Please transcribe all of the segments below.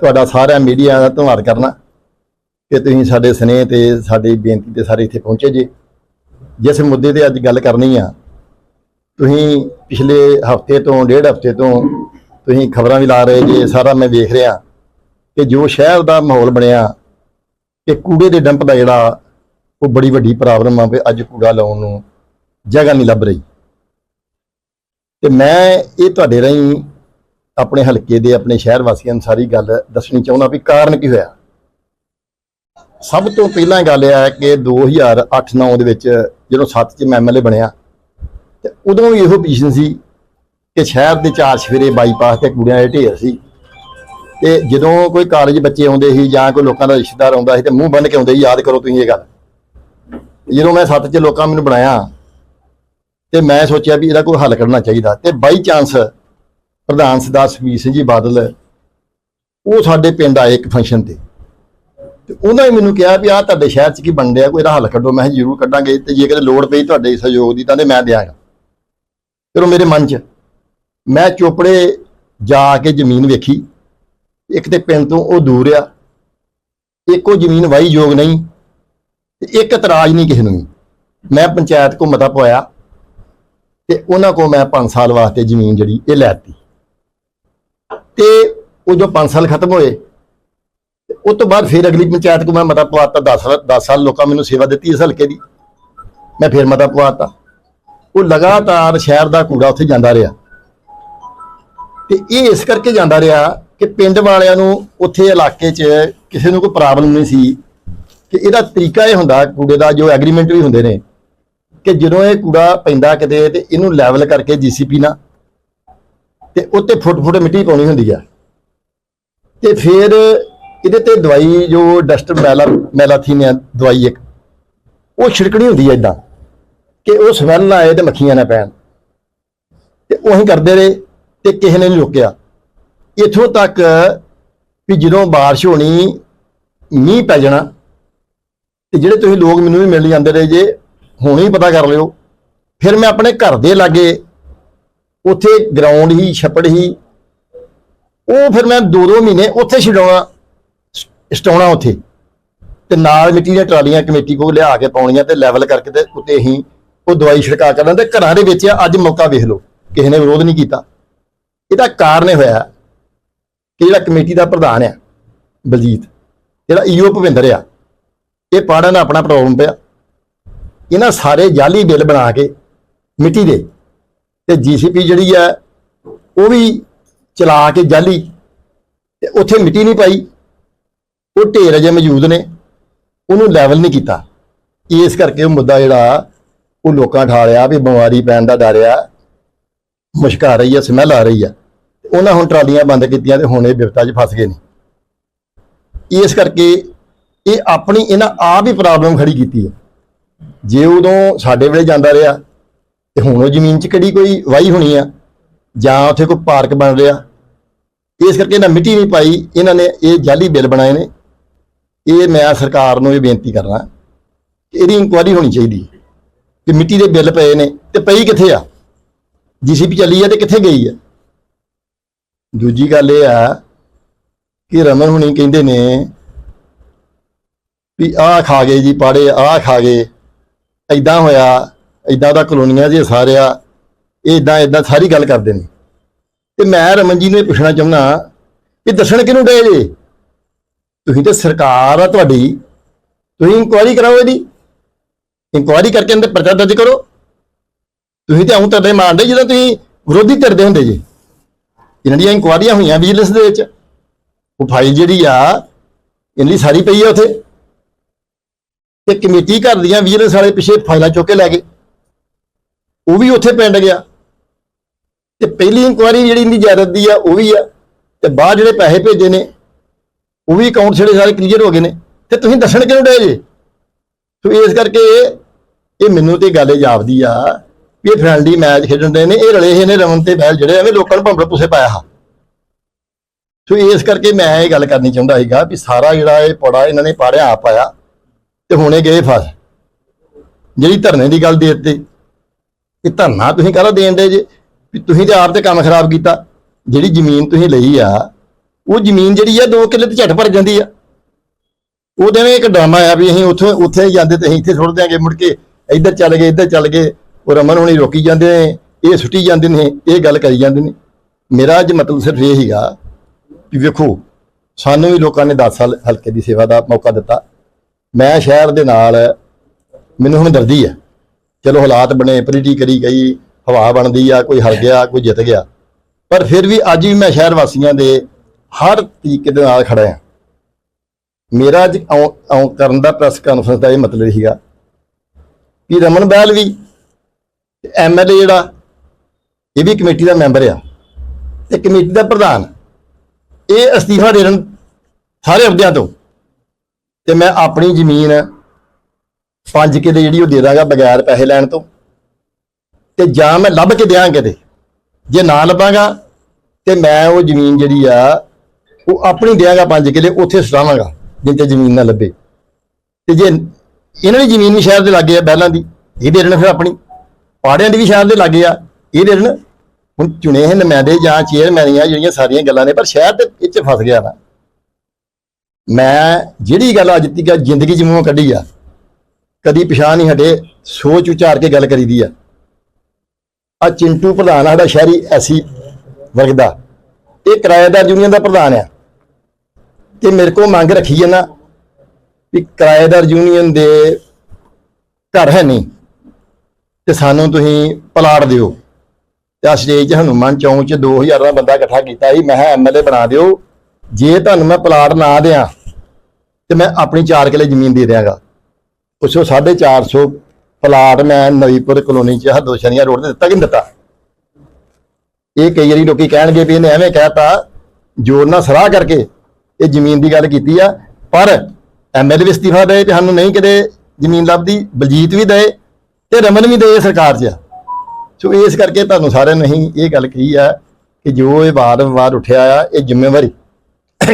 ਤੁਹਾਡਾ ਸਾਰਿਆਂ ਮੀਡੀਆ ਦਾ ਧੰਨਵਾਦ ਕਰਨਾ ਕਿ ਤੁਸੀਂ ਸਾਡੇ ਸਨੇਹ ਤੇ ਸਾਡੀ ਬੇਨਤੀ ਤੇ ਸਾਰੇ ਇੱਥੇ ਪਹੁੰਚੇ ਜੇ। ਜਿਸ ਮੁੱਦੇ ਤੇ ਅੱਜ ਗੱਲ ਕਰਨੀ ਆ, ਤੁਸੀਂ ਪਿਛਲੇ ਹਫ਼ਤੇ ਤੋਂ, ਡੇਢ ਹਫ਼ਤੇ ਤੋਂ ਤੁਸੀਂ ਖਬਰਾਂ ਵੀ ਲਾ ਰਹੇ ਜੇ, ਸਾਰਾ ਮੈਂ ਵੇਖ ਰਿਹਾ ਕਿ ਜੋ ਸ਼ਹਿਰ ਦਾ ਮਾਹੌਲ ਬਣਿਆ, ਕਿ ਕੂੜੇ ਦੇ ਡੰਪ ਦਾ ਜਿਹੜਾ, ਉਹ ਬੜੀ ਵੱਡੀ ਪ੍ਰੋਬਲਮ ਆ ਵੀ ਅੱਜ ਕੂੜਾ ਲਾਉਣ ਨੂੰ ਜਗ੍ਹਾ ਨਹੀਂ ਲੱਭ ਰਹੀ। ਤੇ ਮੈਂ ਇਹ ਤੁਹਾਡੇ ਰਾਹੀਂ ਆਪਣੇ ਹਲਕੇ ਦੇ, ਆਪਣੇ ਸ਼ਹਿਰ ਵਾਸੀਆਂ ਨੂੰ ਸਾਰੀ ਗੱਲ ਦੱਸਣੀ ਚਾਹੁੰਦਾ ਵੀ ਕਾਰਨ ਕੀ ਹੋਇਆ? ਸਭ ਤੋਂ ਪਹਿਲਾਂ ਗੱਲ ਇਹ ਹੈ ਕਿ 2008-9 ਦੇ ਵਿੱਚ ਜਦੋਂ 7 ਚ ਮੈਂ ਐਮਐਲਏ ਬਣਿਆ, ਤੇ ਉਦੋਂ ਵੀ ਇਹੋ ਪੋਜੀਸ਼ਨ ਸੀ ਕਿ ਸ਼ਹਿਰ ਦੇ ਚਾਰ ਸਵੇਰੇ ਬਾਈਪਾਸ ਤੇ ਕੂੜਿਆਂ ਦੇ ਢੇਰ ਸੀ। ਤੇ ਜਦੋਂ ਕੋਈ ਕਾਲਜ ਬੱਚੇ ਆਉਂਦੇ ਸੀ ਜਾਂ ਕੋਈ ਲੋਕਾਂ ਦਾ ਰਿਸ਼ਤੇਦਾਰ ਆਉਂਦਾ ਸੀ ਤੇ ਮੂੰਹ ਬੰਨ ਕੇ ਆਉਂਦੇ ਸੀ, ਯਾਦ ਕਰੋ ਤੁਸੀਂ ਇਹ ਗੱਲ। ਜਦੋਂ ਮੈਂ ਸੱਤ ਚ ਲੋਕਾਂ ਮੈਨੂੰ ਬਣਾਇਆ, ਤੇ ਮੈਂ ਸੋਚਿਆ ਵੀ ਇਹਦਾ ਕੋਈ ਹੱਲ ਕੱਢਣਾ ਚਾਹੀਦਾ। ਤੇ ਬਾਈ ਚਾਂਸ ਪ੍ਰਧਾਨ ਸਰਦਾਰ ਸੁਖਬੀਰ ਸਿੰਘ ਜੀ ਬਾਦਲ, ਉਹ ਸਾਡੇ ਪਿੰਡ ਆਏ ਇੱਕ ਫੰਕਸ਼ਨ ਤੇ। ਤੇ ਉਹਨਾਂ ਨੇ ਮੈਨੂੰ ਕਿਹਾ ਵੀ ਆਹ ਤੁਹਾਡੇ ਸ਼ਹਿਰ 'ਚ ਕੀ ਬਣ ਰਿਹਾ, ਕੋਈ ਇਹਦਾ ਹੱਲ ਕੱਢੋ। ਮੈਂ ਜ਼ਰੂਰ ਕੱਢਾਂਗੇ, ਤੇ ਜੇ ਕਿਤੇ ਲੋੜ ਪਈ ਤੁਹਾਡੇ ਸਹਿਯੋਗ ਦੀ, ਤਾਂ ਮੈਂ ਦਿਆਂਗਾ। ਫਿਰ ਮੇਰੇ ਮਨ 'ਚ, ਮੈਂ ਚੋਪੜੇ ਜਾ ਕੇ ਜ਼ਮੀਨ ਵੇਖੀ। ਇੱਕ ਤੇ ਪਿੰਡ ਤੋਂ ਉਹ ਦੂਰ ਆ। ਇੱਕ ਉਹ ਜ਼ਮੀਨ ਵਾਹੀ ਯੋਗ ਨਹੀਂ, ਤੇ ਇੱਕ ਇਤਰਾਜ਼ ਨਹੀਂ ਕਿਸੇ ਨੂੰ ਵੀ। ਮੈਂ ਪੰਚਾਇਤ ਕੋ ਮਤਾ ਪਵਾਇਆ, ਤੇ ਉਹਨਾਂ ਕੋ ਮੈਂ 5 ਸਾਲ ਵਾਸਤੇ ਜ਼ਮੀਨ ਜਿਹੜੀ, ਇਹ ਲੈਤੀ ਤੇ ਉਹ ਜੋ 5 ਸਾਲ ਖਤਮ ਹੋਏ, ਤੇ ਉਸ ਤੋਂ ਬਾਅਦ ਫਿਰ ਅਗਲੀ ਪੰਚਾਇਤ ਕੋ ਮੈਂ ਮਤਾ ਪਵਾਤਾ 10 ਸਾਲ 10 ਸਾਲ ਲੋਕਾਂ ਮੈਨੂੰ ਸੇਵਾ ਦਿੱਤੀ ਇਸ ਹਲਕੇ ਦੀ। ਮੈਂ ਫਿਰ ਮਤਾ ਪਵਾਤਾ। ਉਹ ਲਗਾਤਾਰ ਸ਼ਹਿਰ ਦਾ ਕੂੜਾ ਉੱਥੇ ਜਾਂਦਾ ਰਿਹਾ। ਤੇ ਇਹ ਇਸ ਕਰਕੇ ਜਾਂਦਾ ਰਿਹਾ ਕਿ ਪਿੰਡ ਵਾਲਿਆਂ ਨੂੰ ਉੱਥੇ ਇਲਾਕੇ 'ਚ ਕਿਸੇ ਨੂੰ ਕੋਈ ਪ੍ਰੋਬਲਮ ਨਹੀਂ ਸੀ। ਕਿ ਇਹਦਾ ਤਰੀਕਾ ਇਹ ਹੁੰਦਾ, ਕੂੜੇ ਦਾ ਜੋ ਐਗਰੀਮੈਂਟ ਵੀ ਹੁੰਦੇ ਨੇ, ਕਿ ਜਦੋਂ ਇਹ ਕੂੜਾ ਪੈਂਦਾ ਕਿਤੇ ਤੇ ਇਹਨੂੰ ਲੈਵਲ ਕਰਕੇ ਜੀਸੀਪੀ ਨਾਲ ਤੇ ਉੱਤੇ ਫੁੱਟ ਫੁੱਟ ਮਿੱਟੀ ਪਾਉਣੀ ਹੁੰਦੀ ਆ। ਤੇ ਫਿਰ ਇਹਦੇ ਤੇ ਦਵਾਈ, ਜੋ ਡਸਟ ਮੈਲਾ ਮੈਲਾਥੀਨ ਦਵਾਈ ਇੱਕ, ਉਹ ਛਿੜਕਣੀ ਹੁੰਦੀ ਹੈ ਇਦਾਂ ਕਿ ਉਹ ਸਮੈਲ ਨਾ ਆਏ ਤੇ ਮੱਖੀਆਂ ਨਾ ਪੈਣ। ਤੇ ਉਹੀ ਕਰਦੇ ਰਹੇ ਤੇ ਕਿਸੇ ਨੇ ਨਹੀਂ ਰੋਕਿਆ। ਇਥੋਂ ਤੱਕ ਵੀ ਜਦੋਂ ਬਾਰਿਸ਼ ਹੋਣੀ, ਮੀਂਹ ਪੈ ਜਾਣਾ, ਤੇ ਜਿਹੜੇ ਤੁਸੀਂ ਲੋਕ ਮੈਨੂੰ ਵੀ ਮਿਲ ਜਾਂਦੇ ਰਹੇ, ਜੇ ਹੁਣੇ ਹੀ ਪਤਾ ਕਰ ਲਿਓ, ਫਿਰ ਮੈਂ ਆਪਣੇ ਘਰ ਦੇ ਲਾਗੇ ਉੱਥੇ ਗਰਾਊਂਡ ਹੀ, ਛੱਪੜ ਹੀ। ਉਹ ਫਿਰ ਮੈਂ ਦੋ ਦੋ ਮਹੀਨੇ ਉੱਥੇ ਛਡਾਉਣਾ, ਸਟਾਉਣਾ ਉੱਥੇ। ਤੇ ਨਾਲ ਮਿੱਟੀ ਦੀਆਂ ਟਰਾਲੀਆਂ ਕਮੇਟੀ ਕੋਲ ਲਿਆ ਕੇ ਪਾਉਣੀਆਂ ਤੇ ਲੈਵਲ ਕਰਕੇ ਤੇ ਉੱਤੇ ਹੀ ਉਹ ਦਵਾਈ ਛਿੜਕਾ ਕਰਨਾ ਤੇ ਘਰਾਂ ਦੇ ਵਿੱਚ ਅੱਜ ਮੌਕਾ ਵੇਖ ਲਓ, ਕਿਸੇ ਨੇ ਵਿਰੋਧ ਨਹੀਂ ਕੀਤਾ। ਇਹਦਾ ਕਾਰਨ ਇਹ ਹੋਇਆ ਕਿ ਜਿਹੜਾ ਕਮੇਟੀ ਦਾ ਪ੍ਰਧਾਨ ਆ, ਬਲਜੀਤ, ਜਿਹੜਾ ਈਓ ਭਵਿੰਦਰ ਆ, ਇਹ ਪਾੜਾਂ ਨਾਲ ਆਪਣਾ ਪ੍ਰੋਬਲਮ ਪਿਆ। ਇਹਨਾਂ ਸਾਰੇ ਜਾਲੀ ਬਿੱਲ ਬਣਾ ਕੇ ਮਿੱਟੀ ਦੇ ਤੇ ਜੀਸੀਪੀ ਜਿਹੜੀ ਹੈ, ਉਹ ਵੀ ਚਲਾ ਕੇ ਜਾਲੀ ਤੇ ਉੱਥੇ ਮਿੱਟੀ ਨਹੀਂ ਪਾਈ। ਉਹ ਢੇਰ ਅਜੇ ਮੌਜੂਦ ਨੇ, ਉਹਨੂੰ ਲੈਵਲ ਨਹੀਂ ਕੀਤਾ। ਇਸ ਕਰਕੇ ਉਹ ਮੁੱਦਾ ਜਿਹੜਾ, ਉਹ ਲੋਕਾਂ ਠਾਲਿਆ ਵੀ ਬਿਮਾਰੀ ਪੈਣ ਦਾ ਡਰ ਆ। ਮੁਸ਼ਕ ਆ ਰਹੀ ਆ ਸਮੈਲ ਆ ਰਹੀ ਆ। ਉਹਨਾਂ ਹੁਣ ਟਰਾਲੀਆਂ ਬੰਦ ਕੀਤੀਆਂ ਤੇ ਹੁਣ ਇਹ ਵਿਪਤਾ 'ਚ ਫਸ ਗਏ ਨੇ। ਇਸ ਕਰਕੇ ਇਹ ਆਪਣੀ, ਇਹਨਾਂ ਆਪ ਹੀ ਪ੍ਰੋਬਲਮ ਖੜੀ ਕੀਤੀ ਹੈ। ਜੇ ਉਦੋਂ ਸਾਡੇ ਵੇਲੇ ਜਾਂਦਾ ਰਿਹਾ ਤੇ ਹੁਣ ਉਹ ਜ਼ਮੀਨ 'ਚ ਕਿਹੜੀ ਕੋਈ ਵਾਹੀ ਹੋਣੀ ਆ? ਜਾਂ ਉੱਥੇ ਕੋਈ ਪਾਰਕ ਬਣ ਰਿਹਾ? ਇਸ ਕਰਕੇ ਇਹਨਾਂ ਮਿੱਟੀ ਨਹੀਂ ਪਾਈ। ਇਹਨਾਂ ਨੇ ਇਹ ਜਾਲੀ ਬਿੱਲ ਬਣਾਏ ਨੇ। ਇਹ ਮੈਂ ਸਰਕਾਰ ਨੂੰ ਇਹ ਬੇਨਤੀ ਕਰਨਾ ਕਿ ਇਹਦੀ ਇਨਕੁਆਇਰੀ ਹੋਣੀ ਚਾਹੀਦੀ ਕਿ ਮਿੱਟੀ ਦੇ ਬਿੱਲ ਪਏ ਨੇ। ਤੇ ਪਈ ਕਿੱਥੇ ਆ? ਜੀਸੀਪੀ ਚੱਲੀ ਆ ਤੇ ਕਿੱਥੇ ਗਈ ਆ? ਦੂਜੀ ਗੱਲ ਇਹ ਆ ਕਿ ਰਮਨ ਹੁਣੀ ਕਹਿੰਦੇ ਨੇ ਵੀ ਆਹ ਖਾ ਗਏ ਜੀ, ਪਾੜੇ, ਆਹ ਖਾ ਗਏ। ਐਦਾਂ ਹੋਇਆ ਐਦਾਂ ਦਾ ਕਲੋਨੀਆਂ ਜੇ ਸਾਰਿਆ ਇਹ ਇਦਾਂ ਇਦਾਂ ਸਾਰੀ ਗੱਲ ਕਰਦੇ ਨੇ। ਤੇ ਮੈਂ ਰਮਨ ਜੀ ਨੂੰ ਇਹ ਪੁੱਛਣਾ ਚਾਹੁੰਦਾ ਕਿ ਦੱਸਣ ਕਿਹਨੂੰ ਡਏ ਜੇ? ਤੁਸੀਂ ਤੇ ਸਰਕਾਰ ਆ ਤੁਹਾਡੀ, ਤੁਸੀਂ ਇਨਕੁਆਇਰੀ ਕਰਾਓ ਇਹਦੀ। ਇਨਕੁਆਇਰੀ ਕਰਕੇ ਇਹਦੇ ਪਰਚਾ ਦਰਜ ਕਰੋ। ਤੁਸੀਂ ਤੇ ਆਉਂ ਤਰਦੇ ਮਾਰਦੇ ਜਦੋਂ ਤੁਸੀਂ ਵਿਰੋਧੀ ਧਿਰ ਦੇ ਹੁੰਦੇ ਜੇ। ਇਹਨਾਂ ਦੀਆਂ ਇਨਕੁਆਇਰੀਆਂ ਹੋਈਆਂ ਵਿਜੀਲੈਂਸ ਦੇ ਵਿੱਚ। ਉਹ ਫਾਈਲ ਜਿਹੜੀ ਆ, ਇਹਨਾਂ ਸਾਰੀ ਪਈ ਆ ਉਥੇ। ਤੇ ਕਮੇਟੀ ਘਰ ਦੀਆਂ ਵਿਜੀਲੈਂਸ ਵਾਲੇ ਪਿੱਛੇ ਫਾਈਲਾਂ ਚੁੱਕ ਕੇ ਲੈ ਗਏ। ਉਹ ਵੀ ਉੱਥੇ ਪਿੰਡ ਗਿਆ। ਤੇ ਪਹਿਲੀ ਇਨਕੁਆਇਰੀ ਜਿਹੜੀ ਇਹਦੀ ਜਾਇਦਾਦ ਦੀ ਆ, ਉਹ ਵੀ ਆ। ਤੇ ਬਾਅਦ ਜਿਹੜੇ ਪੈਸੇ ਭੇਜੇ ਨੇ, ਉਹ ਵੀ ਅਕਾਊਂਟ ਜਿਹੜੇ ਸਾਰੇ ਕਲੀਅਰ ਹੋ ਗਏ ਨੇ। ਤੇ ਤੁਸੀਂ ਦੱਸਣ ਕਿਉਂ ਡੇ ਜੇ? ਸੋ ਇਸ ਕਰਕੇ ਇਹ ਮੈਨੂੰ ਤੇ ਗੱਲ ਜਾਪਦੀ ਆ ਵੀ ਇਹ ਫਰੈਂਡਲੀ ਮੈਚ ਖੇਡਣ ਦੇ ਨੇ, ਇਹ ਰਲੇ ਹੋਏ ਨੇ ਰਮਨ ਤੇ ਬਹਿਲ, ਜਿਹੜੇ ਐਵੇਂ ਲੋਕਾਂ ਨੂੰ ਭੰਬਲ ਪੁੱਸੇ ਪਾਇਆ ਹਾ। ਸੋ ਇਸ ਕਰਕੇ ਮੈਂ ਇਹ ਗੱਲ ਕਰਨੀ ਚਾਹੁੰਦਾ ਸੀਗਾ ਵੀ ਸਾਰਾ ਜਿਹੜਾ ਇਹ ਪੜਾ ਇਹਨਾਂ ਨੇ ਪਾੜਿਆ, ਆਪ ਪਾਇਆ ਤੇ ਹੁਣੇ ਗਏ ਫਸ। ਜਿਹੜੀ ਧਰਨੇ ਦੀ ਗੱਲ ਦੇ ਦਿੱਤੀ। ਇਹ ਧਰਨਾ ਤੁਸੀਂ ਕਾਹਦਾ ਦੇਣ ਦੇ ਜੇ? ਵੀ ਤੁਸੀਂ ਤੇ ਆਪ ਤੇ ਕੰਮ ਖਰਾਬ ਕੀਤਾ। ਜਿਹੜੀ ਜ਼ਮੀਨ ਤੁਸੀਂ ਲਈ ਆ, ਉਹ ਜ਼ਮੀਨ ਜਿਹੜੀ ਆ 2 ਕਿੱਲੇ ਤੇ ਝਟ ਭਰ ਜਾਂਦੀ ਆ। ਉਹ ਜਿਵੇਂ ਇੱਕ ਡਰਾਮਾ ਆ ਵੀ ਅਸੀਂ ਉੱਥੇ ਉੱਥੇ ਜਾਂਦੇ ਤੇ ਅਸੀਂ ਇੱਥੇ ਸੁੱਟ ਦਿਆਂਗੇ, ਮੁੜ ਕੇ ਇੱਧਰ ਚੱਲ ਗਏ, ਇੱਧਰ ਚੱਲ ਗਏ। ਉਹ ਰਮਨ ਹੁਣੀ ਰੋਕੀ ਜਾਂਦੇ ਨੇ, ਇਹ ਸੁੱਟੀ ਜਾਂਦੇ ਨੇ, ਇਹ ਗੱਲ ਕਰੀ ਜਾਂਦੇ ਨੇ। ਮੇਰਾ ਅੱਜ ਮਤਲਬ ਸਿਰਫ ਇਹ ਹੀਗਾ ਕਿ ਵੇਖੋ, ਸਾਨੂੰ ਵੀ ਲੋਕਾਂ ਨੇ 10 ਸਾਲ ਹਲਕੇ ਦੀ ਸੇਵਾ ਦਾ ਮੌਕਾ ਦਿੱਤਾ। ਮੈਂ ਸ਼ਹਿਰ ਦੇ ਨਾਲ, ਮੈਨੂੰ ਹੁਣ ਦਰਦੀ ਹੈ ਚਲੋ ਹਾਲਾਤ ਬਣੇ ਪ੍ਰੀਟੀ ਕਰੀ ਗਈ, ਹਵਾ ਬਣਦੀ ਆ, ਕੋਈ ਹਰ ਗਿਆ, ਕੋਈ ਜਿੱਤ ਗਿਆ। ਪਰ ਫਿਰ ਵੀ ਅੱਜ ਵੀ ਮੈਂ ਸ਼ਹਿਰ ਵਾਸੀਆਂ ਦੇ ਹਰ ਤਰੀਕੇ ਦੇ ਨਾਲ ਖੜਾ ਹਾਂ। ਮੇਰਾ ਅੱਜ ਆਉਂ ਕਰਨ ਦਾ ਪ੍ਰੈਸ ਕਾਨਫਰੰਸ ਦਾ ਇਹ ਮਤਲਬ ਸੀਗਾ ਕਿ ਰਮਨ ਬਹਿਲ ਵੀ ਐਮਐਲਏ ਜਿਹੜਾ, ਇਹ ਵੀ ਕਮੇਟੀ ਦਾ ਮੈਂਬਰ ਆ ਤੇ ਕਮੇਟੀ ਦਾ ਪ੍ਰਧਾਨ। ਇਹ ਅਸਤੀਫਾ ਦੇਣ ਸਾਰੇ ਅਹੁਦਿਆਂ ਤੋਂ ਤੇ ਮੈਂ ਆਪਣੀ ਜ਼ਮੀਨ ਪੰਜ ਕਿੱਲੇ ਜਿਹੜੀ ਉਹ ਦੇ ਦਾਂਗਾ ਬਗੈਰ ਪੈਸੇ ਲੈਣ ਤੋਂ। ਤੇ ਜਾਂ ਮੈਂ ਲੱਭ ਕੇ ਦਿਆਂ ਕਿਤੇ। ਜੇ ਨਾ ਲੱਭਾਂਗਾ, ਤੇ ਮੈਂ ਉਹ ਜ਼ਮੀਨ ਜਿਹੜੀ ਆ, ਉਹ ਆਪਣੀ ਦਿਆਂਗਾ ਪੰਜ ਕਿੱਲੇ, ਉੱਥੇ ਸਟਾਵਾਂਗਾ ਜਿੱਥੇ ਜ਼ਮੀਨ ਨਾ ਲੱਭੇ। ਤੇ ਜੇ ਇਹਨਾਂ ਦੀ ਜ਼ਮੀਨ ਵੀ ਸ਼ਹਿਰ ਦੇ ਲੱਗੇ ਆ ਬਹਿਲਾਂ ਦੀ, ਇਹ ਦੇ ਦੇਣ ਫਿਰ ਆਪਣੀ। ਪਾੜਿਆਂ ਦੀ ਵੀ ਸ਼ਹਿਰ ਦੇ ਲੱਗੇ ਆ, ਇਹ ਦੇ ਦੇਣ। ਹੁਣ ਚੁਣੇ ਹੋਏ ਨੁਮਾਇੰਦੇ ਜਾਂ ਚੇਅਰਮੈਨੀਆਂ ਜਿਹੜੀਆਂ ਸਾਰੀਆਂ ਗੱਲਾਂ ਨੇ, ਪਰ ਸ਼ਹਿਰ ਦੇ ਵਿੱਚ ਫਸ ਗਿਆ ਨਾ ਮੈਂ ਜਿਹੜੀ ਗੱਲ ਅੱਜ ਤੱਕ ਜ਼ਿੰਦਗੀ 'ਚ ਮੂੰਹੋਂ ਕੱਢੀ ਆ। ਕਦੀ ਪਛਾਣ ਨਹੀਂ ਹਟੇ, ਸੋਚ ਵਿਚਾਰ ਕੇ ਗੱਲ ਕਰੀਦੀ ਆ। ਆ ਚਿੰਟੂ ਪ੍ਰਧਾਨ ਆ, ਸਾਡਾ ਸ਼ਹਿਰੀ ਐਸੀ ਵਰਗ ਦਾ। ਇਹ ਕਿਰਾਏਦਾਰ ਯੂਨੀਅਨ ਦਾ ਪ੍ਰਧਾਨ ਆ। ਤੇ ਮੇਰੇ ਕੋਲ ਮੰਗ ਰੱਖੀ ਹੈ ਨਾ ਵੀ ਕਿਰਾਏਦਾਰ ਯੂਨੀਅਨ ਦੇ ਘਰ ਹੈ ਨਹੀਂ, ਤੇ ਸਾਨੂੰ ਤੁਸੀਂ ਪਲਾਟ ਦਿਓ। ਤੇ ਆ ਸਟੇਜ 'ਚ ਹਨੂੰਮਾਨ ਚੌਂਕ 'ਚ 2000 ਦਾ ਬੰਦਾ ਇਕੱਠਾ ਕੀਤਾ ਸੀ, ਮੈਂ ਐਮਐਲਏ ਬਣਾ ਦਿਓ। ਜੇ ਤੁਹਾਨੂੰ ਮੈਂ ਪਲਾਟ ਨਾ ਦਿਆਂ, ਤੇ ਮੈਂ ਆਪਣੀ 4 ਕਿੱਲੇ ਜ਼ਮੀਨ ਦੇ ਦਿਆਂਗਾ। ਪੁੱਛੋ 450 ਪਲਾਟ ਮੈਂ ਨਵੀਪੁਰ ਕਲੋਨੀ 'ਚ ਹਦੋਸ਼ਨੀਆ ਰੋਡ ਤੇ ਦਿੱਤਾ ਕਿ ਦਿੱਤਾ? ਇਹ ਕਈ ਵਾਰੀ ਲੋਕੀ ਕਹਿਣਗੇ ਵੀ ਇਹਨੇ ਐਵੇਂ ਕਹਿਤਾ ਜੋਰ ਨਾਲ ਸਲਾਹ ਕਰਕੇ ਇਹ ਜ਼ਮੀਨ ਦੀ ਗੱਲ ਕੀਤੀ ਆ, ਪਰ ਐਮਐਲਏ ਵੀ ਅਸਤੀਫਾ ਦੇ ਤੇ ਸਾਨੂੰ ਨਹੀਂ ਕਿਤੇ ਜ਼ਮੀਨ ਲੱਭਦੀ, ਬਲਜੀਤ ਵੀ ਦੇ ਤੇ ਰਮਨ ਵੀ ਦੇ ਸਰਕਾਰ 'ਚ ਸੋ ਇਸ ਕਰਕੇ ਤੁਹਾਨੂੰ ਸਾਰਿਆਂ ਨੂੰ ਅਸੀਂ ਇਹ ਗੱਲ ਕਹੀ ਆ ਕਿ ਜੋ ਇਹ ਵਾਰ-ਵਾਰ ਉੱਠਿਆ ਆ, ਇਹ ਜ਼ਿੰਮੇਵਾਰੀ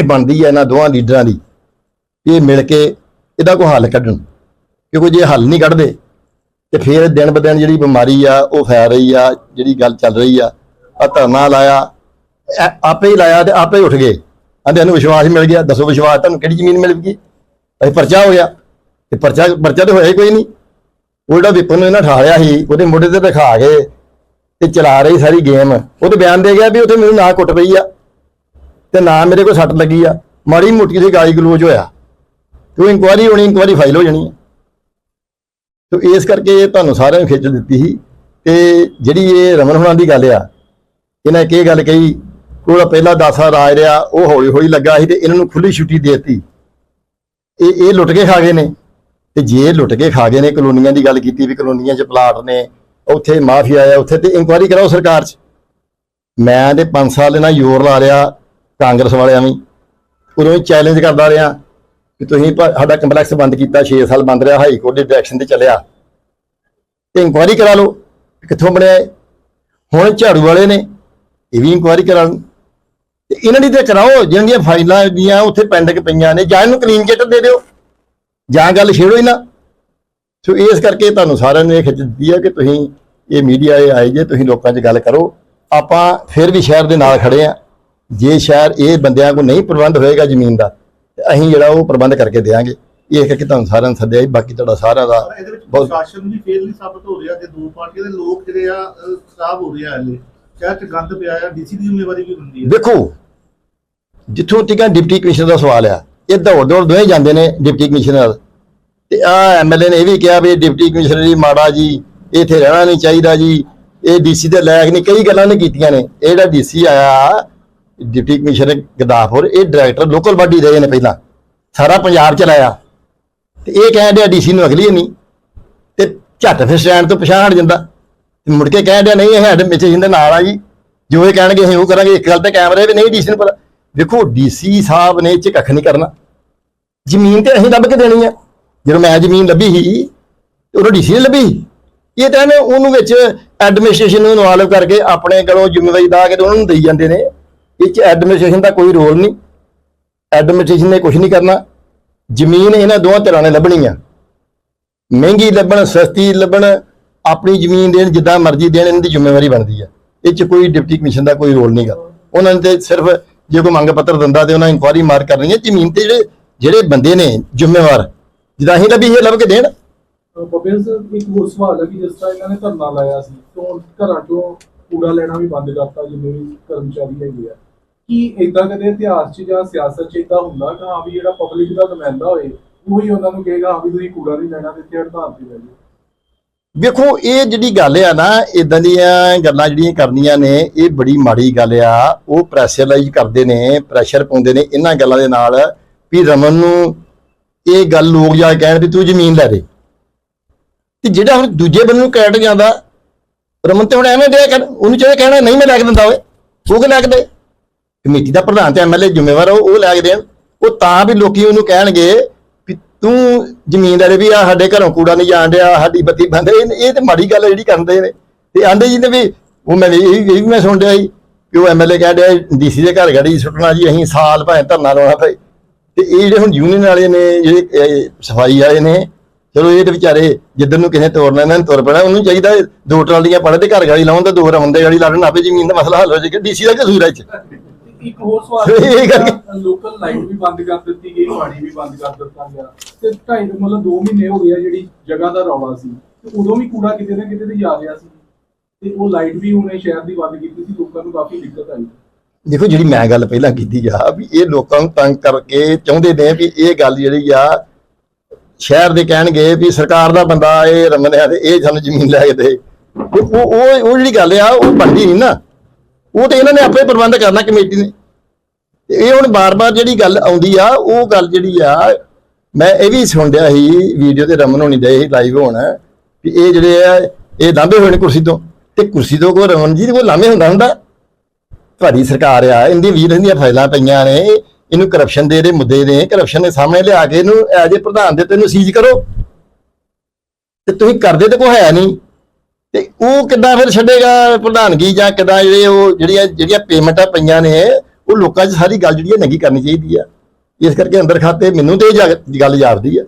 ਬਣਦੀ ਹੈ ਇਹਨਾਂ ਦੋਵਾਂ ਲੀਡਰਾਂ ਦੀ ਇਹ ਮਿਲ ਕੇ ਇਹਦਾ ਕੋਈ ਹੱਲ ਕੱਢਣ। ਕਿਉਂਕਿ ਜੇ ਹੱਲ ਨਹੀਂ ਕੱਢਦੇ, ਤੇ ਫਿਰ ਦਿਨ ਬ ਦਿਨ ਜਿਹੜੀ ਬਿਮਾਰੀ ਆ, ਉਹ ਫੈਲ ਰਹੀ ਆ, ਜਿਹੜੀ ਗੱਲ ਚੱਲ ਰਹੀ ਆ ਆ ਧਰਨਾ ਲਾਇਆ ਆਪੇ ਹੀ ਲਾਇਆ ਤੇ ਆਪੇ ਹੀ ਉੱਠ ਗਏ। ਆਂਦੇ ਨੂੰ ਵਿਸ਼ਵਾਸ ਮਿਲ ਗਿਆ, ਦੱਸੋ ਵਿਸ਼ਵਾਸ ਤੁਹਾਨੂੰ ਕਿਹੜੀ ਜ਼ਮੀਨ ਮਿਲ ਗਈ? ਅਸੀਂ ਪਰਚਾ ਹੋ ਗਿਆ, ਤੇ ਪਰਚਾ ਪਰਚਾ ਤੇ ਹੋਇਆ ਹੀ ਕੋਈ ਨਹੀਂ। ਉਹ ਜਿਹੜਾ ਵਿਪਨ ਨੂੰ ਇਹਨਾਂ ਠਾਲਿਆ ਸੀ, ਉਹਦੇ ਮੋਢੇ ਤੇ ਦਿਖਾ ਕੇ ਤੇ ਚਲਾ ਰਹੀ ਸਾਰੀ ਗੇਮ। ਉਹ ਤੇ ਬਿਆਨ ਦੇ ਗਿਆ ਵੀ ਉੱਥੇ ਮੈਨੂੰ ਨਾ ਕੁੱਟ ਪਈ ਆ, ਤੇ ਨਾ ਮੇਰੇ ਕੋਲ ਸੱਟ ਲੱਗੀ ਆ। ਮਾੜੀ ਮੋਟੀ ਜਿਹੀ ਗਾਲੀ ਗਲੋਚ ਹੋਇਆ। ਤੇ ਉਹ ਇਨਕੁਆਰੀ ਹੋਣੀ ਇਨਕੁਆਰੀ ਫਾਈਲ ਹੋ ਜਾਣੀ ਆ। ਤੋ ਇਸ ਕਰਕੇ ਇਹ ਤੁਹਾਨੂੰ ਸਾਰਿਆਂ ਨੂੰ ਖਿੱਚ ਦਿੱਤੀ ਸੀ। ਤੇ ਜਿਹੜੀ ਇਹ ਰਮਨ ਹੁਣਾਂ ਦੀ ਗੱਲ ਆ, ਇਹਨਾਂ ਇਹ ਗੱਲ ਕਹੀ ਉਹਦਾ ਪਹਿਲਾ 10 ਸਾਲ ਰਾਜ ਰਿਹਾ, ਉਹ ਹੌਲੀ ਹੌਲੀ ਲੱਗਾ ਸੀ ਤੇ ਇਹਨਾਂ ਨੂੰ ਖੁੱਲੀ ਛੁੱਟੀ ਦੇਤੀ। ਇਹ ਇਹ ਲੁੱਟ ਕੇ ਖਾ ਗਏ ਨੇ। ਤੇ ਜੇ ਲੁੱਟ ਕੇ ਖਾ ਗਏ ਨੇ, ਕਲੋਨੀਆਂ ਦੀ ਗੱਲ ਕੀਤੀ ਵੀ ਕਲੋਨੀਆਂ 'ਚ ਪਲਾਟ ਨੇ, ਉੱਥੇ ਮਾਫੀਆ ਆਇਆ ਉੱਥੇ ਤੇ ਇਨਕੁਆਇਰੀ ਕਰਾਓ ਸਰਕਾਰ 'ਚ। ਮੈਂ ਤੇ 5 ਸਾਲ ਇਹਨਾਂ ਜ਼ੋਰ ਲਾ ਰਿਹਾ ਕਾਂਗਰਸ ਵਾਲਿਆਂ ਵੀ। ਉਦੋਂ ਹੀ ਚੈਲੰਜ ਕਰਦਾ ਰਿਹਾ। ਕਿ ਤੁਸੀਂ ਸਾਡਾ ਕੰਪਲੈਕਸ ਬੰਦ ਕੀਤਾ 6 ਸਾਲ ਬੰਦ ਰਿਹਾ, ਹਾਈ ਕੋਰਟ ਦੇ ਡਾਇਰੈਕਸ਼ਨ ਤੇ ਚੱਲਿਆ। ਤੇ ਇਨਕੁਆਇਰੀ ਕਰਾ ਲਓ ਕਿੱਥੋਂ ਬਣਿਆ ਇਹ। ਹੁਣ ਝਾੜੂ ਵਾਲੇ ਨੇ, ਇਹ ਵੀ ਇਨਕੁਆਇਰੀ ਕਰਾ ਕਰਾਉਣ ਤੇ ਇਹਨਾਂ ਦੀ ਤੇ ਕਰਾਓ ਜਿਹੜੀਆਂ ਫਾਈਲਾਂ ਦੀਆਂ ਉੱਥੇ ਪੈਂਡਿੰਗ ਪਈਆਂ ਨੇ, ਜਾਂ ਇਹਨੂੰ ਕਲੀਨ ਚਿੱਟ ਦੇ ਦਿਓ, ਜਾਂ ਗੱਲ ਛੇੜੋ ਹੀ ਨਾ ਸੋ ਇਸ ਕਰਕੇ ਤੁਹਾਨੂੰ ਸਾਰਿਆਂ ਨੂੰ ਇਹ ਖਿੱਚ ਦਿੱਤੀ ਹੈ ਕਿ ਤੁਸੀਂ ਇਹ ਮੀਡੀਆ ਇਹ ਆਏ ਜੇ, ਤੁਸੀਂ ਲੋਕਾਂ 'ਚ ਗੱਲ ਕਰੋ। ਆਪਾਂ ਫਿਰ ਵੀ ਸ਼ਹਿਰ ਦੇ ਨਾਲ ਖੜੇ ਆ। ਜੇ ਸ਼ਹਿਰ ਇਹ ਬੰਦਿਆਂ ਕੋਲ ਨਹੀਂ ਪ੍ਰਬੰਧ ਹੋਏਗਾ ਜ਼ਮੀਨ ਦਾ ਅਸੀਂ ਜਿਹੜਾ ਉਹ ਪ੍ਰਬੰਧ ਕਰਕੇ ਦੇਵਾਂਗੇ। ਇਹ ਕਰਕੇ ਤੁਹਾਨੂੰ ਸਾਰਿਆਂ ਨੂੰ ਸੱਦਿਆ ਜੀ ਬਾਕੀ ਤੁਹਾਡਾ ਸਾਰਿਆਂ ਦਾ ਇਹਦੇ ਵਿੱਚ ਪ੍ਰਸ਼ਾਸਨ ਵੀ ਫੇਲ ਨਹੀਂ ਸਾਬਤ ਹੋ ਰਿਹਾ ਤੇ ਦੋ ਪਾਰਟੀਆਂ ਦੇ ਲੋਕ ਜਿਹੜੇ ਆ ਖਰਾਬ ਹੋ ਰਿਹਾ ਹਲੇ। ਸ਼ਹਿਰ ਚ ਗੰਦ ਪਿਆ ਆ ਡੀਸੀ ਦੀ ਜ਼ਿੰਮੇਵਾਰੀ ਵੀ ਹੁੰਦੀ ਹੈ ਦੇਖੋ ਜਿੱਥੋਂ ਤੱਕ ਡਿਪਟੀ ਕਮਿਸ਼ਨਰ ਦਾ ਸਵਾਲ ਆ ਇਹ ਦੌੜ ਦੌੜ ਦੋਵੇਂ ਜਾਂਦੇ ਨੇ ਡਿਪਟੀ ਕਮਿਸ਼ਨਰ ਤੇ ਆ ਐਮਐਲਏ ਨੇ ਇਹ ਵੀ ਕਿਹਾ ਵੀ ਡਿਪਟੀ ਕਮਿਸ਼ਨਰ ਜੀ ਮਾੜਾ ਜੀ ਇੱਥੇ ਰਹਿਣਾ ਨਹੀਂ ਚਾਹੀਦਾ ਜੀ ਇਹ ਡੀਸੀ ਦੇ ਲਾਇਕ ਨਹੀਂ ਕਈ ਗੱਲਾਂ ਨੇ ਕੀਤੀਆਂ ਨੇ। ਇਹ ਜਿਹੜਾ ਡੀਸੀ ਆਇਆ ਡਿਪਟੀ ਕਮਿਸ਼ਨਰ ਗਦਾਫਰ, ਇਹ ਡਾਇਰੈਕਟਰ ਲੋਕਲ ਬਾਡੀ ਰਹੇ ਨੇ ਪਹਿਲਾਂ। ਸਾਰਾ ਪੰਜਾਬ ਚਲਾਇਆ। ਤੇ ਇਹ ਕਹਿਣ ਡਿਆ ਡੀਸੀ ਨੂੰ ਅਗਲੀ ਨਹੀਂ ਤੇ ਝੱਟ ਫਿਰ ਸਟੈਂਡ ਤੋਂ ਪਛਾਣ ਹਟ ਜਾਂਦਾ। ਤੇ ਮੁੜ ਕੇ ਕਹਿਣ ਡਿਆ, ਨਹੀਂ, ਇਹ ਸਾਡੇ ਮਿੱਥੇ ਜਿੰਦੇ ਨਾਲ ਆ ਜੀ। ਜੋ ਇਹ ਕਹਿਣਗੇ, ਅਸੀਂ ਉਹ ਕਰਾਂਗੇ। ਇੱਕ ਗੱਲ ਤੇ ਕੈਮਰੇ ਵੀ ਨਹੀਂ ਡੀਸੀ ਨੂੰ ਪਤਾ। ਵੇਖੋ, ਡੀਸੀ ਸਾਹਿਬ ਨੇ ਇਹ ਚ ਕੱਖ ਨਹੀਂ ਕਰਨਾ। ਜ਼ਮੀਨ ਤੇ ਅਸੀਂ ਲੱਭ ਕੇ ਦੇਣੀ ਆ। ਜਦੋਂ ਮੈਂ ਜ਼ਮੀਨ ਲੱਭੀ ਸੀ ਉਦੋਂ ਉਹਨੂੰ ਡੀਸੀ ਨੇ ਲੱਭੀ। ਸੀ। ਇਹ ਤਾਂ ਇਹਨੇ ਉਹਨੂੰ ਵਿੱਚ ਐਡਮਿਨਿਸਟ੍ਰੇਸ਼ਨ ਨੂੰ ਇਨਵੋਲਵ ਕਰਕੇ ਆਪਣੇ ਕੋਲੋਂ ਜ਼ਿੰਮੇਵਾਰੀ ਦਾ ਕੇ ਤੇ ਉਹਨਾਂ ਨੂੰ ਦੇਈ ਜਾਂਦੇ ਨੇ। ਇਹ ਚ ਐਡਮਿਨਿਸਟ੍ਰੇਸ਼ਨ ਦਾ ਕੋਈ ਰੋਲ ਨਹੀਂ। ਐਡਮਿਨਿਸਟ੍ਰੇਸ਼ਨ ਨੇ ਕੁਝ ਨਹੀਂ ਕਰਨਾ। ਜ਼ਮੀਨ ਇਹਨਾਂ ਦੋਵਾਂ ਧਿਰਾਂ ਨੇ ਲੱਭਣੀ ਆ। ਮਹਿੰਗੀ ਲੱਭਣ, ਸਸਤੀ ਲੱਭਣ, ਆਪਣੀ ਜ਼ਮੀਨ ਦੇਣ, ਜਿੱਦਾਂ ਮਰਜ਼ੀ ਦੇਣ, ਇਹਨਾਂ ਦੀ ਜ਼ਿੰਮੇਵਾਰੀ ਬਣਦੀ ਆ। ਇਹ ਚ ਕੋਈ ਡਿਪਟੀ ਕਮਿਸ਼ਨ ਦਾ ਕੋਈ ਰੋਲ ਨਹੀਂਗਾ। ਉਹਨਾਂ ਨੇ ਤੇ ਸਿਰਫ ਜੇ ਕੋਈ ਮੰਗ ਪੱਤਰ ਦਿੰਦਾ ਤੇ ਉਹਨਾਂ ਇਨਕੁਆਰੀ ਮਾਰ ਕਰਨੀ ਹੈ ਜ਼ਮੀਨ ਤੇ ਜਿਹੜੇ ਜਿਹੜੇ ਬੰਦੇ ਨੇ ਜ਼ਿੰਮੇਵਾਰ, ਜਿੱਦਾਂ ਅਸੀਂ ਲੱਭੀ ਇਹ ਲੱਭ ਕੇ ਦੇਣ। ਬੱਬੇ ਇੱਕ ਹੋਰ ਸਵਾਲ ਹੈ ਕਿ ਜਿਸ ਤਰ੍ਹਾਂ ਇਹਨਾਂ ਨੇ ਧਰਨਾ ਲਾਇਆ ਸੀ, ਤੋਂ ਘਰਾਂ ਚੋਂ ਕੂੜਾ ਲੈਣਾ ਵੀ ਬੰਦ ਕਰਤਾ ਜਿੰਨੇ ਵੀ ਕਰਮਚਾਰੀ ਹੈਗੇ ਆ। ਕੀ ਇਦਾਂ ਕਦੇ ਇਤਿਹਾਸ 'ਚ ਜਾਂ ਸਿਆਸਤ 'ਚ ਇਦਾਂ ਹੁੰਦਾ ਕਿ ਹਾਂ ਵੀ ਜਿਹੜਾ ਪਬਲਿਕ ਦਾ ਨੁਮਾਇੰਦਾ ਹੋਏ, ਉਹੀ ਉਹਨਾਂ ਨੂੰ ਕਹੇਗਾ, ਹਾਂ ਵੀ ਤੁਸੀਂ ਕੂੜਾ ਨਹੀਂ ਲੈਣਾ ਤੇ ਇੱਥੇ ਹੜਤਾਲ ਤੇ ਬਹਿ ਜਾਓ ਵੇਖੋ, ਇਹ ਜਿਹੜੀ ਗੱਲ ਆ ਨਾ ਇਦਾਂ ਦੀਆਂ ਗੱਲਾਂ ਜਿਹੜੀਆਂ ਕਰਨੀਆਂ ਨੇ, ਇਹ ਬੜੀ ਮਾੜੀ ਗੱਲ ਆ। ਉਹ ਪ੍ਰੈਸ਼ਰਾਈਜ਼ ਕਰਦੇ ਨੇ ਪ੍ਰੈਸ਼ਰ ਪਾਉਂਦੇ ਨੇ ਇਹਨਾਂ ਗੱਲਾਂ ਦੇ ਨਾਲ ਵੀ ਰਮਨ ਨੂੰ ਇਹ ਗੱਲ ਲੋਕ ਜਾ ਕਹਿਣ ਵੀ ਤੂੰ ਜ਼ਮੀਨ ਲੈ ਦੇ। ਤੇ ਜਿਹੜਾ ਹੁਣ ਦੂਜੇ ਬੰਦੇ ਨੂੰ ਕਹਿਟ ਜਾਂਦਾ, ਰਮਨ ਤੇ ਹੁਣ ਐਵੇਂ ਦੇ ਕਰ, ਉਹਨੂੰ ਚਾਹੇ ਕਹਿਣਾ, ਨਹੀਂ ਮੈਂ ਲੈ ਕੇ ਦਿੰਦਾ ਓਏ, ਉਹ ਕਿ ਲੈ ਕੇ ਦੇ? ਕਮੇਟੀ ਦਾ ਪ੍ਰਧਾਨ ਤੇ ਐਮਐਲਏ ਜ਼ਿੰਮੇਵਾਰ ਆ, ਉਹ ਉਹ ਲੈ ਕੇ ਦੇਣ। ਉਹ ਤਾਂ ਵੀ ਲੋਕੀ ਉਹਨੂੰ ਕਹਿਣਗੇ ਵੀ ਤੂੰ ਜ਼ਮੀਨ ਵੀ ਆ ਸਾਡੇ ਘਰੋਂ ਕੂੜਾ ਨਹੀਂ ਜਾਣ ਡਿਆ ਸਾਡੀ ਬੱਤੀ ਬੰਦ ਹੈ। ਇਹ ਇਹ ਤੇ ਮਾੜੀ ਗੱਲ ਹੈ ਜਿਹੜੀ ਕਰਦੇ ਨੇ। ਤੇ ਆਂਦੇ ਜੀ ਨੇ ਵੀ ਉਹ ਮੈਂ ਇਹ ਇਹ ਵੀ ਮੈਂ ਸੁਣ ਡਿਆ ਸੀ ਕਿ ਉਹ ਐਮਐਲਏ ਕਹਿ ਡਿਆ ਡੀਸੀ ਦੇ ਘਰ ਗੜੀ ਸੁੱਟਣਾ ਜੀ ਅਸੀਂ ਸਾਲ ਭਾਵੇਂ ਧਰਨਾ ਲਾਉਣਾ ਪਏ ਤੇ ਇਹ ਜਿਹੜੇ ਹੁਣ ਯੂਨੀਅਨ ਵਾਲੇ ਨੇ ਜਿਹੜੇ ਇਹ ਸਫ਼ਾਈ ਵਾਲੇ ਨੇ ਚਲੋ ਇਹ ਤੇ ਵਿਚਾਰੇ ਜਿੱਧਰ ਨੂੰ ਕਿਸੇ ਤੋੜਨਾ ਇਹਨਾਂ ਨੂੰ ਤੁਰ ਪੈਣਾ ਉਹਨੂੰ ਚਾਹੀਦਾ ਦੋ ਟਰਾਲੀਆਂ ਪੜੇ ਤੇ ਘਰ ਗਾੜੀ ਲਾਉਣ ਤੇ ਦੋ ਰਮੰਦੇ ਗਾੜੀ ਲਾਉਣ ਆਪੇ ਜ਼ਮੀਨ ਦਾ ਮਸਲਾ ਹੱਲ ਹੋ ਜਾਏਗਾ। ਡੀਸੀ ਦਾ ਕਸੂਰ ਹੈ ਇਹ 'ਚ? ਇੱਕ ਹੋਰ ਸਵਾਲ ਇਹ ਕਰਕੇ- ਲੋਕਲ ਲਾਈਟ ਵੀ ਬੰਦ ਕਰ ਦਿੱਤੀ ਗਈ ਪਾਣੀ ਵੀ ਬੰਦ ਕਰ ਦਿੱਤਾ ਗਿਆ। ਤੇ ਢਾਈ ਮਤਲਬ 2 ਮਹੀਨੇ ਹੋ ਗਏ ਆ ਜਿਹੜੀ ਜਗ੍ਹਾ ਦਾ ਰੌਲਾ ਸੀ। ਤੇ ਉਦੋਂ ਵੀ ਕੂੜਾ ਕਿਤੇ ਨਾ ਕਿਤੇ ਤੇ ਜਾ ਰਿਹਾ ਸੀ। ਤੇ ਉਹ ਲਾਈਟ ਵੀ ਉਹਨੇ ਸ਼ਹਿਰ ਦੀ ਬੰਦ ਕੀਤੀ ਸੀ ਲੋਕਾਂ ਨੂੰ ਕਾਫੀ ਦਿੱਕਤ ਆਈ। ਦੇਖੋ ਜਿਹੜੀ ਮੈਂ ਗੱਲ ਪਹਿਲਾਂ ਕੀਤੀ ਆ ਵੀ ਇਹ ਲੋਕਾਂ ਨੂੰ ਤੰਗ ਕਰਕੇ ਚਾਹੁੰਦੇ ਨੇ ਵੀ ਇਹ ਗੱਲ ਜਿਹੜੀ ਆ ਸ਼ਹਿਰ ਦੇ ਕਹਿਣਗੇ ਵੀ ਸਰਕਾਰ ਦਾ ਬੰਦਾ ਇਹ ਰਮਨ ਹੈ ਤੇ ਇਹ ਸਾਨੂੰ ਜ਼ਮੀਨ ਲੈ ਕੇ ਦੇ। ਉਹ ਉਹ ਜਿਹੜੀ ਗੱਲ ਆ ਉਹ ਬਣਦੀ ਨਹੀਂ ਨਾ। ਉਹ ਤੇ ਇਹਨਾਂ ਨੇ ਆਪੇ ਪ੍ਰਬੰਧ ਕਰਨਾ ਕਮੇਟੀ ਨੇ। ਤੇ ਇਹ ਹੁਣ ਬਾਰ-ਬਾਰ ਜਿਹੜੀ ਗੱਲ ਆਉਂਦੀ ਆ, ਉਹ ਗੱਲ ਜਿਹੜੀ ਆ, ਮੈਂ ਇਹ ਵੀ ਸੁਣਦਿਆ ਸੀ ਵੀਡੀਓ ਤੇ ਰਮਨ ਹੋਣੀ ਦੇ ਲਾਈਵ ਹੋਣ, ਵੀ ਇਹ ਜਿਹੜੇ ਆ, ਇਹ ਲਾਂਭੇ ਹੋਏ ਨੇ ਕੁਰਸੀ ਤੋਂ। ਤੇ ਕੁਰਸੀ ਤੋਂ ਕੋ ਰਮਨ ਜੀ ਕੋਈ ਲਾਂਭੇ ਹੁੰਦਾ ਹੁੰਦਾ। ਤੁਹਾਡੀ ਸਰਕਾਰ ਆ ਇਹਦੀ ਵੀਰ ਦੀਆਂ ਫਾਈਲਾਂ ਪਈਆਂ ਨੇ, ਇਹਨੂੰ ਕਰਪਸ਼ਨ ਦੇ ਜਿਹੜੇ ਮੁੱਦੇ ਨੇ ਕਰਪਸ਼ਨ ਦੇ ਸਾਹਮਣੇ ਲਿਆ ਕੇ ਇਹਨੂੰ ਐਜ ਏ ਪ੍ਰਧਾਨ ਦੇ ਤੈਨੂੰ ਸੀਜ਼ ਕਰੋ। ਤੇ ਤੁਸੀਂ ਕਰਦੇ ਤੇ ਕੋਈ ਹੈ ਨਹੀਂ। ਤੇ ਉਹ ਕਿੱਦਾਂ ਫਿਰ ਛੱਡੇਗਾ ਪ੍ਰਧਾਨਗੀ ਜਾਂ ਕਿੱਦਾਂ ਜਿਹੜੇ ਉਹ ਜਿਹੜੀਆਂ ਜਿਹੜੀਆਂ ਪੇਮੈਂਟਾਂ ਪਈਆਂ ਨੇ, ਉਹ ਲੋਕਾਂ 'ਚ ਸਾਰੀ ਗੱਲ ਜਿਹੜੀ ਹੈ ਨੰਗੀ ਕਰਨੀ ਚਾਹੀਦੀ ਆ। ਇਸ ਕਰਕੇ ਅੰਦਰ ਖਾਤੇ ਮੈਨੂੰ ਤੇ ਇਹ ਜਾ- ਗੱਲ ਜਾਪਦੀ ਆ।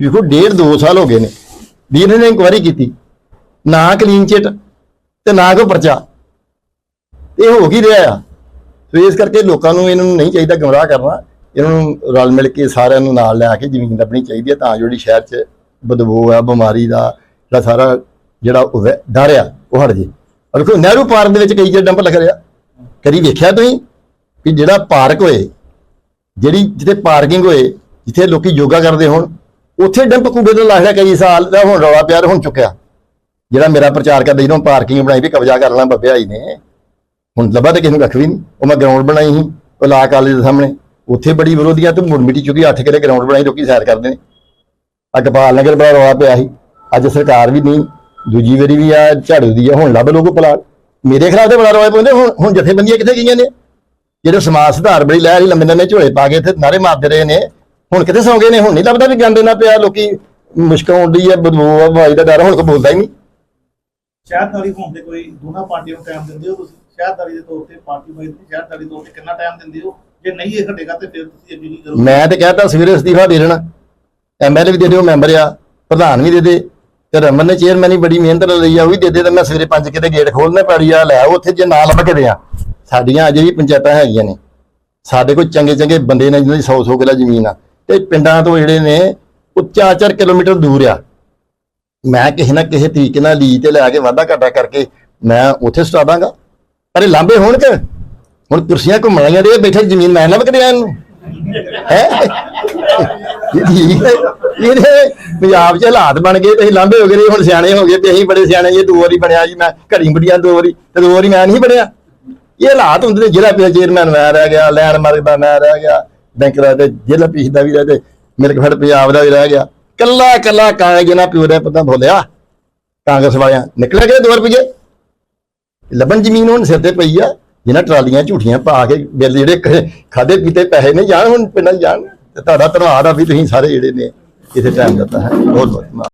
ਦੇਖੋ ਡੇਢ ਦੋ ਸਾਲ ਹੋ ਗਏ ਨੇ। ਵੀ ਇਹਨਾਂ ਨੇ ਇਨਕੁਆਇਰੀ ਕੀਤੀ। ਨਾ ਕਲੀਨ ਚਿੱਟ ਤੇ ਨਾ ਕੋਈ ਪਰਚਾ। ਇਹ ਹੋ ਕੀ ਰਿਹਾ ਆ? ਸੋ ਇਸ ਕਰਕੇ ਲੋਕਾਂ ਨੂੰ ਇਹਨਾਂ ਨੂੰ ਨਹੀਂ ਚਾਹੀਦਾ ਗਮਰਾਹ ਕਰਨਾ। ਇਹਨਾਂ ਨੂੰ ਰਲ ਮਿਲ ਕੇ ਸਾਰਿਆਂ ਨੂੰ ਨਾਲ ਲੈ ਕੇ ਜ਼ਮੀਨ ਲੱਭਣੀ ਚਾਹੀਦੀ ਹੈ ਤਾਂ ਜੋ ਜਿਹੜੀ ਸ਼ਹਿਰ 'ਚ ਬਦਬੂ ਆ, ਬਿਮਾਰੀ ਦਾ ਜਿਹੜਾ ਸਾਰਾ ਜਿਹੜਾ ਉਹ ਵੈ- ਡਰ ਆ ਉਹ ਹਟ ਜੇ। ਆ ਵੇਖੋ, ਨਹਿਰੂ ਪਾਰਕ ਦੇ ਵਿੱਚ ਕਈ ਜਿਹੜੇ ਡੰਪ ਲੱਗ ਰਿਹਾ ਕਦੀ ਵੇਖਿਆ ਤੁਸੀਂ ਕਿ ਜਿਹੜਾ ਪਾਰਕ ਹੋਏ, ਜਿਹੜੀ ਜਿੱਥੇ ਪਾਰਕਿੰਗ ਹੋਏ, ਜਿੱਥੇ ਲੋਕੀ ਯੋਗਾ ਕਰਦੇ ਹੋਣ, ਉੱਥੇ ਡੰਪ ਕੂਬੇ ਤੋਂ ਲੱਗ ਰਿਹਾ ਕਈ ਸਾਲ ਦਾ ਹੁਣ ਰੌਲਾ ਪਿਆਰ ਹੁਣ ਚੁੱਕਿਆ। ਜਿਹੜਾ ਮੇਰਾ ਪ੍ਰਚਾਰ ਕਰਦਾ ਜਦੋਂ ਪਾਰਕਿੰਗ ਬਣਾਈ ਵੀ ਕਬਜ਼ਾ ਕਰ ਲੈਣਾ ਬੱਬੇ ਆਈ ਨੇ, ਹੁਣ ਲੱਭਾ ਤੇ ਕਿਸੇ ਨੂੰ ਕੱਖ ਵੀ ਨਹੀਂ ਉਹ ਮੈਂ ਗਰਾਊਂਡ ਬਣਾਈ ਸੀ, ਉਹ ਲਾ ਕਾਲਜ ਦੇ ਸਾਹਮਣੇ। ਉੱਥੇ ਬੜੀ ਵਿਰੋਧੀਆਂ ਤੇ ਮੁੜ ਮਿੱਟੀ ਚੁੱਕੀ ਅੱਠ ਕਿਲੇ ਗਰਾਊਂਡ ਬਣਾਈ, ਲੋਕੀ ਸੈਰ ਕਰਦੇ ਨੇ। ਆ ਗੋਪਾਲ ਨਗਰ ਬੜਾ ਰੌਲਾ ਪਿਆ ਸੀ। ਅੱਜ ਸਰਕਾਰ ਵੀ ਨਹੀਂ ਦੂਜੀ ਵਾਰੀ ਵੀ ਆ ਝਾੜੂ ਦੀ ਆ ਹੁਣ ਲੱਭ ਲੋਕੋ ਪਲਾਟ। ਮੇਰੇ ਖਿਲਾਫ ਤੇ ਬੜਾ ਰੌਲਾ ਪਾਉਂਦੇ ਹੁਣ ਹੁਣ ਜਥੇਬੰਦੀਆਂ ਕਿੱਥੇ ਗਈਆਂ ਨੇ? ਜਿਹੜੇ ਸਮਾਜ ਸੁਧਾਰ ਬੜੀ ਲਹਿਰ ਲੰਮੇ ਲੰਮੇ ਝੋਲੇ ਪਾ ਕੇ ਇੱਥੇ ਨਾਰੇ ਮਾਰਦੇ ਰਹੇ ਨੇ। ਹੁਣ ਕਿੱਥੇ ਸੌਂ ਗਏ ਨੇ? ਹੁਣ ਨਹੀਂ ਲੱਭਦਾ ਵੀ ਗੰਦੇ ਨਾ ਪਿਆ ਲੋਕੀ ਮੁਸ਼ਕ ਆਉਂਦੀ ਹੈ ਬਦਬੂ ਆ ਬਿਮਾਰੀ ਦਾ ਡਰ ਹੁਣ ਕੋਈ ਬੋਲਦਾ ਹੀ ਨਹੀਂ। ਸ਼ਹਿਰਦਾਰੀ ਹੋਣ ਦੇ ਕੋਈ ਦੋਨਾਂ ਪਾਰਟੀਆਂ ਨੂੰ ਟਾਈਮ ਦਿੰਦੇ ਹੋ ਤੁਸੀਂ? ਸ਼ਹਿਰਦਾਰੀ ਦੇ ਤੌਰ ਤੇ ਪਾਰਟੀ ਵਾਈਜ਼ ਸ਼ਹਿਰਦਾਰੀ ਤੌਰ ਤੇ ਕਿੰਨਾ ਟਾਈਮ ਦਿੰਦੇ ਹੋ? ਜੇ ਨਹੀਂ ਇਹ ਘਟੇਗਾ ਤੇ ਫਿਰ ਤੁਸੀਂ ਅੱਗੇ ਕੀ ਕਰੋਗੇ? ਮੈਂ ਤੇ ਕਹਤਾ ਸਵੇਰੇ ਅਸਤੀਫਾ ਦੇ ਦੇਣਾ। ਐਮਐਲਏ ਵੀ ਦੇ ਦਿਓ ਮੈਂਬਰ ਆ ਪ੍ਰਧਾਨ ਵੀ ਦੇ ਦੇ। ਤੇ ਰਮਨ ਨੇ ਚੇਅਰਮੈਨ ਹੀ ਬੜੀ ਮਿਹਨਤ ਨਾਲ ਲਈ ਆ, ਉਹ ਵੀ ਦੇ ਦੇ ਤੇ ਮੈਂ ਸਵੇਰੇ ਪੰਜ ਕਿਤੇ ਗੇਟ ਖੋਲਣੇ ਪੈੜੀ ਆ, ਲੈ ਉੱਥੇ ਜੇ ਨਾਲ ਲੱਭ ਕੇ ਦਿਆਂ। ਸਾਡੀਆਂ ਅਜੇ ਵੀ ਪੰਚਾਇਤਾਂ ਹੈਗੀਆਂ ਨੇ, ਸਾਡੇ ਕੋਲ ਚੰਗੇ ਚੰਗੇ ਬੰਦੇ ਨੇ ਜਿਹਨਾਂ ਦੀ 100 100 ਕਿੱਲਾ ਜ਼ਮੀਨ ਆ। ਤੇ ਪਿੰਡਾਂ ਤੋਂ ਜਿਹੜੇ ਨੇ, ਉਹ 4-4 ਕਿਲੋਮੀਟਰ ਦੂਰ ਆ। ਮੈਂ ਕਿਸੇ ਨਾ ਕਿਸੇ ਤਰੀਕੇ ਨਾਲ ਲੀ ਤੇ ਲੈ ਕੇ ਵਾਧਾ ਘਾਟਾ ਕਰਕੇ ਮੈਂ ਉੱਥੇ ਸਟਾ ਦਾਂਗਾ ਪਰ ਇਹ ਲਾਂਬੇ ਹੋਣਗੇ। ਹੁਣ ਕੁਰਸੀਆਂ ਘੁੰਮਣੀਆਂ ਦੇ ਬੈਠੇ ਜ਼ਮੀਨ ਮੈਂ ਲੱਭ ਕੇ ਦਿਆਂ ਇਹਨੂੰ। ਹੈ? ਇਹਦੇ ਪੰਜਾਬ 'ਚ ਹਾਲਾਤ ਬਣ ਗਏ ਤੇ ਅਸੀਂ ਲਾਂਭੇ ਹੋ ਗਏ ਨੇ, ਹੁਣ ਸਿਆਣੇ ਹੋ ਗਏ ਤੇ ਅਸੀਂ ਬੜੇ ਸਿਆਣੇ ਜੀ ਦੋ ਵਾਰੀ ਬਣਿਆ ਜੀ ਮੈਂ ਘੜੀ ਮੁੜੀਆਂ ਦੋ ਵਾਰੀ ਤੇ ਦੋ ਵਾਰੀ ਮੈਂ ਨਹੀਂ ਬਣਿਆ। ਇਹ ਹਾਲਾਤ ਹੁੰਦੇ ਨੇ ਜ਼ਿਲ੍ਹਾ ਪਿਆ ਚੇਅਰਮੈਨ ਮੈਂ ਰਹਿ ਗਿਆ ਲੈਂਡ ਮਾਰਕ ਦਾ ਮੈਂ ਰਹਿ ਗਿਆ ਬੈਂਕ ਦਾ ਤੇ ਜ਼ਿਲ੍ਹਾ ਪੀਸ ਦਾ ਵੀ ਰਹਿ ਤੇ ਮਿਲਕ ਫੜ ਪੰਜਾਬ ਦਾ ਵੀ ਰਹਿ ਗਿਆ। ਕੱਲਾ ਕੱਲਾ ਕਾਗਜ਼ ਨਾ ਪਿਓ ਦਾ ਪਤਾ ਭੁੱਲਿਆ। ਕਾਂਗਰਸ ਵਾਲਿਆਂ ਨਿਕਲ ਗਏ 2 ਰੁਪਏ ਲੱਭਣ ਜ਼ਮੀਨ ਹੁਣ ਸਿਰ ਤੇ ਪਈ ਆ। ਜਿਹਨਾਂ ਟਰਾਲੀਆਂ ਝੂਠੀਆਂ ਪਾ ਕੇ ਬਿੱਲ ਜਿਹੜੇ ਖਾਦੇ ਪੀਤੇ ਪੈਸੇ ਨਹੀਂ ਜਾਣ ਹੁਣ ਪਿੰਡਾਂ ਜਾਣ। ਤੇ ਤੁਹਾਡਾ ਧੰਨਵਾਦ ਆ ਵੀ ਤੁਸੀਂ ਸਾਰੇ ਜਿਹੜੇ ਨੇ ਇਥੇ ਟਾਈਮ ਦਿੱਤਾ ਹੈ। ਬਹੁਤ ਬਹੁਤ